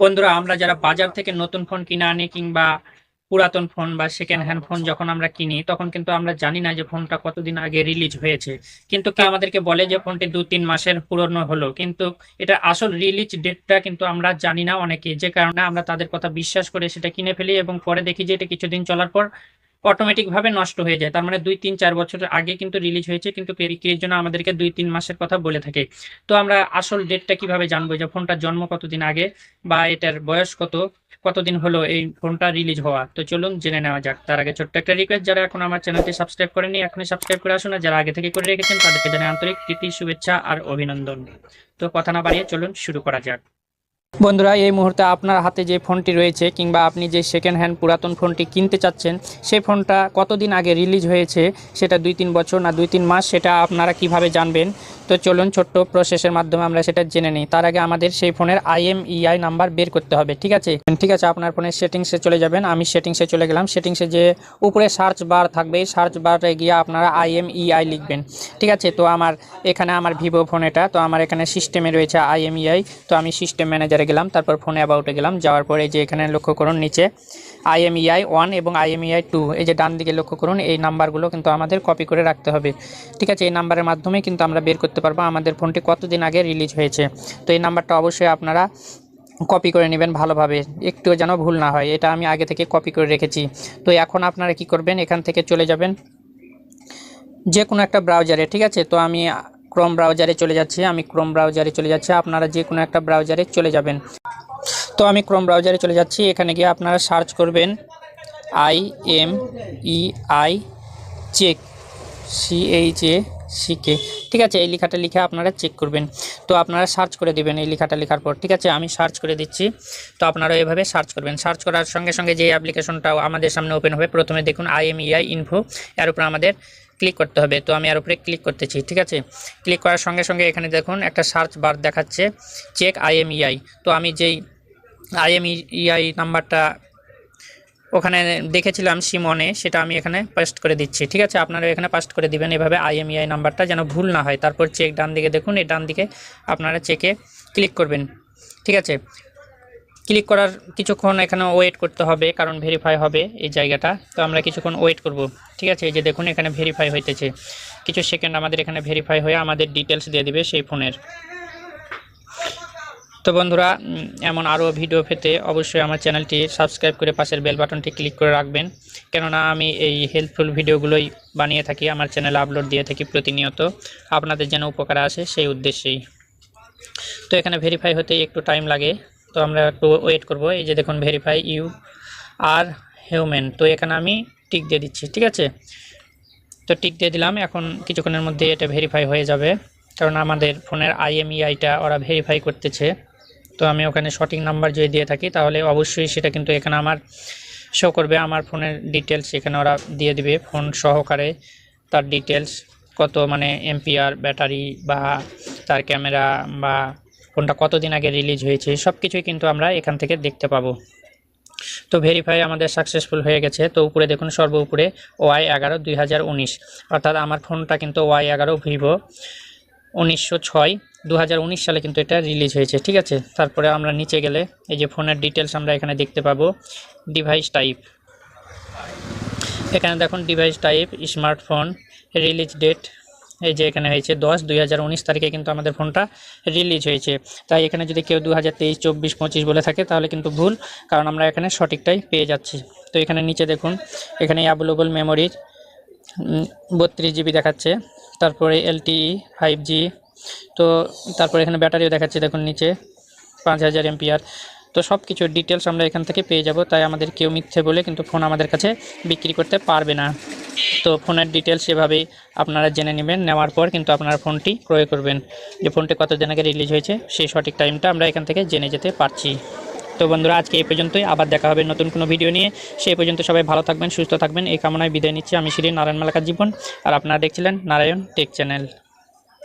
বন্ধুরা, আমরা যারা বাজার থেকে নতুন ফোন কিনে আনি কিংবা পুরাতন ফোন বা সেকেন্ড হ্যান্ড ফোন যখন আমরা কিনি, তখন কিন্তু আমরা জানি না যে ফোনটা কতদিন আগে রিলিজ হয়েছে। কিন্তু কে আমাদেরকে বলে যে ফোনটি দু তিন মাসের পুরনো হলো। কিন্তু এটা আসল রিলিজ ডেটটা কিন্তু আমরা জানি না অনেকে। যে কারণে আমরা তাদের কথা বিশ্বাস করে সেটা কিনে ফেলি এবং পরে দেখি যে এটা কিছুদিন চলার পর অটোমেটিক ভাবে নষ্ট হয়ে যায়। তার মানে দুই, তিন, চার বছর আগে কিন্তু রিলিজ হয়েছে, কিন্তু বিক্রির জন্য আমাদেরকে দুই, তিন মাসের কথা বলে থাকে। তো আমরা আসল ডেটটা কীভাবে জানব? যে ফোনটার জন্ম কতদিন আগে বা এটার বয়স কত? কতদিন হলো এই ফোনটা রিলিজ হওয়া? তো চলুন জেনে নেওয়া যাক। তার আগে ছোট্ট একটা রিকোয়েস্ট যারা এখন আমার চ্যানেলটি সাবস্ক্রাইব করেনি, এখনই সাবস্ক্রাইব করে আসুন। যারা আগে থেকে করে রেখেছেন, তাদেরকে জানাই আন্তরিক প্রীতি, শুভেচ্ছা আর অভিনন্দন। তো কথা না বাড়িয়ে চলুন শুরু করা যাক। বন্ধুরা, এই মুহূর্তে আপনার হাতে যে ফোনটি রয়েছে কিংবা আপনি যে সেকেন্ড হ্যান্ড পুরাতন ফোনটি কিনতে চাচ্ছেন, সেই ফোনটা কতদিন আগে রিলিজ হয়েছে, সেটা দুই তিন বছর না দুই তিন মাস, সেটা আপনারা কীভাবে জানবেন? তো চলুন ছোট্ট প্রসেসের মাধ্যমে আমরা সেটা জেনে নিই। তার আগে আমাদের সেই ফোনের আইএমইআই নাম্বার বের করতে হবে, ঠিক আছে? ঠিক আছে, আপনার ফোনের সেটিংসে চলে যাবেন। আমি সেটিংসে চলে গেলাম। সেটিংসে যে উপরে সার্চ বার থাকবে সার্চ বারে গিয়ে আপনারা আইএমইআই লিখবেন, ঠিক আছে? তো আমার, এখানে আমার ভিভো ফোন এটা, তো আমার এখানে সিস্টেমে রয়েছে আইএমইআই তো আমি সিস্টেম ম্যানেজারে গেলাম, তারপর ফোনে অ্যাবাউটে গেলাম, যাওয়ার পরে যে এখানে লক্ষ্য করুন নিচে আইএমইআই ওয়ান এবং আইএমইআই টু এই যে ডান দিকে লক্ষ্য করুন, এই নাম্বারগুলো কিন্তু আমাদের কপি করে রাখতে হবে। ঠিক আছে, এই নাম্বারের মাধ্যমে কিন্তু আমরা বের করতে পারব আমাদের ফোনটি কতদিন আগে রিলিজ হয়েছে। তো এই নাম্বারটা অবশ্যই আপনারা কপি করে নেবেন ভালোভাবে, একটুও যেন ভুল না হয়, এটা আমি আগে থেকে কপি করে রেখেছি। তো এখন আপনারা কি করবেন, এখান থেকে চলে যাবেন যে কোনো একটা ব্রাউজারে ঠিক আছে? তো আমি ক্রোম ব্রাউজারে চলে যাচ্ছি, আমি ক্রোম ব্রাউজারে চলে যাচ্ছি, আপনারা যে কোনো একটা ব্রাউজারে চলে যাবেন। তো আমি ক্রোম ব্রাউজারে চলে যাচ্ছি, এখানে গিয়ে আপনারা সার্চ করবেন I M E I check C H E C K ঠিক আছে? এই লেখাটা লিখে আপনারা চেক করবেন। তো আপনারা সার্চ করে দেবেন এই লেখাটা লেখার পর, ঠিক আছে? আমি সার্চ করে দিচ্ছি, তো আপনারা এভাবে সার্চ করবেন। সার্চ করার সঙ্গে সঙ্গে যে অ্যাপ্লিকেশনটাও আমাদের সামনে ওপেন হবে, প্রথমে দেখুন আইএমইআই ইনফো এর উপর আমাদের ক্লিক করতে হবে। তো আমি এর উপরে ক্লিক করতেছি, ঠিক আছে? ক্লিক করার সঙ্গে সঙ্গে এখানে দেখুন একটা সার্চ বার দেখাচ্ছে চেক আইএমইআই তো আমি যেই আইএমইআই নাম্বারটা ওখানে দেখেছিলাম সিমনে সেটা আমি এখানে পেস্ট করে দিচ্ছি, ঠিক আছে? আপনারা এখানে পেস্ট করে দিবেন এভাবে আইএমইআই নাম্বারটা যেন ভুল না হয়। তারপর চেক ডান দিকে দেখুন, এই ডান দিকে আপনারা চেকে ক্লিক করবেন, ঠিক আছে? ক্লিক করার কিছুক্ষণ এখানে ওয়েট করতে হবে, কারণ ভেরিফাই হবে এই জায়গাটা। তো আমরা কিছুক্ষণ ওয়েট করব, ঠিক আছে? এই যে দেখুন, এখানে ভেরিফাই হইতেছে। কিছু সেকেন্ড আমাদের এখানে ভেরিফাই হয়ে আমাদের ডিটেলস দিয়ে দিবে সেই ফোনের। তো বন্ধুরা এমন আরও ভিডিও পেতে অবশ্যই আমার চ্যানেলটি সাবস্ক্রাইব করে পাশের বেল বাটনটি ক্লিক করে রাখবেন। কেননা আমি এই হেল্পফুল ভিডিওগুলোই বানিয়ে থাকি, আমার চ্যানেলে আপলোড দিয়ে থাকি প্রতিনিয়ত। আপনাদের যেন উপকার আসে সেই উদ্দেশ্যেই। তো এখানে ভেরিফাই হতে একটু টাইম লাগে। তো আমরা একটু ওয়েট করব। এই যে দেখুন ভেরিফাই ইউ আর হিউম্যান তো এখানে আমি টিক দিয়ে দিচ্ছি, ঠিক আছে? তো টিক দিয়ে দিলাম, এখন কিছুক্ষণের মধ্যে এটা ভেরিফাই হয়ে যাবে। কারণ আমাদের ফোনের আইএমইআইটা ওরা ভেরিফাই করতেছে। তো আমি ওখানে সঠিক নাম্বার যদি দিয়ে থাকি, তাহলে অবশ্যই সেটা কিন্তু এখানে আমার শো করবে। আমার ফোনের ডিটেলস এখানে ওরা দিয়ে দিবে, ফোন সহকারে তার ডিটেলস কত মানে এমপিআর ব্যাটারি বা তার ক্যামেরা বা ফোনটা কতদিন আগে রিলিজ হয়েছে সব কিছুই কিন্তু আমরা এখান থেকে দেখতে পাবো। তো ভেরিফাই আমাদের সাকসেসফুল হয়ে গেছে, তো উপরে দেখুন সর্ব উপরে ওয়াই এগারো দুই অর্থাৎ আমার ফোনটা কিন্তু ওয়াই এগারো ভিভো উনিশশো ছয় দু সালে কিন্তু এটা রিলিজ হয়েছে, ঠিক আছে? তারপরে আমরা নিচে গেলে এই যে ফোনের ডিটেলস আমরা এখানে দেখতে পাবো ডিভাইস টাইপ এখানে দেখুন device type smartphone release date এই যে এখানে হয়েছে দশ, দুই তারিখে কিন্তু আমাদের ফোনটা রিলিজ হয়েছে। তাই এখানে যদি কেউ দু হাজার তেইশ, চব্বিশ, পঁচিশ বলে থাকে, তাহলে কিন্তু ভুল, কারণ আমরা এখানে সঠিকটাই পেয়ে যাচ্ছি। তো এখানে নিচে দেখুন, এখানে অ্যাভেলেবল মেমোরির বত্রিশ জিবি দেখাচ্ছে, তারপরে এলটিই ফাইভ জি তো তারপরে এখানে ব্যাটারিও দেখাচ্ছে, দেখুন নিচে, পাঁচ হাজার এমপিআর। তো সব কিছুর ডিটেলস আমরা এখান থেকে পেয়ে যাব, তাই আমাদের কেউ মিথ্যে বলে কিন্তু ফোন আমাদের কাছে বিক্রি করতে পারবে না। তো ফোনের ডিটেলস এভাবেই আপনারা জেনে নেবেন, নেওয়ার পর কিন্তু আপনারা ফোনটি ক্রয় করবেন। যে ফোনটি কতদিন আগে রিলিজ হয়েছে, সেই সঠিক টাইমটা আমরা এখান থেকে জেনে যেতে পারছি। তো বন্ধুরা, আজকে এই পর্যন্তই, আবার দেখা হবে নতুন কোনো ভিডিও নিয়ে। সেই পর্যন্ত সবাই ভালো থাকবেন, সুস্থ থাকবেন। এই কামনায় বিদায় নিচ্ছি। আমি শ্রী নারায়ণ মালাকার জীবন। আর আপনারা দেখছিলেন নারায়ণ টেক চ্যানেল।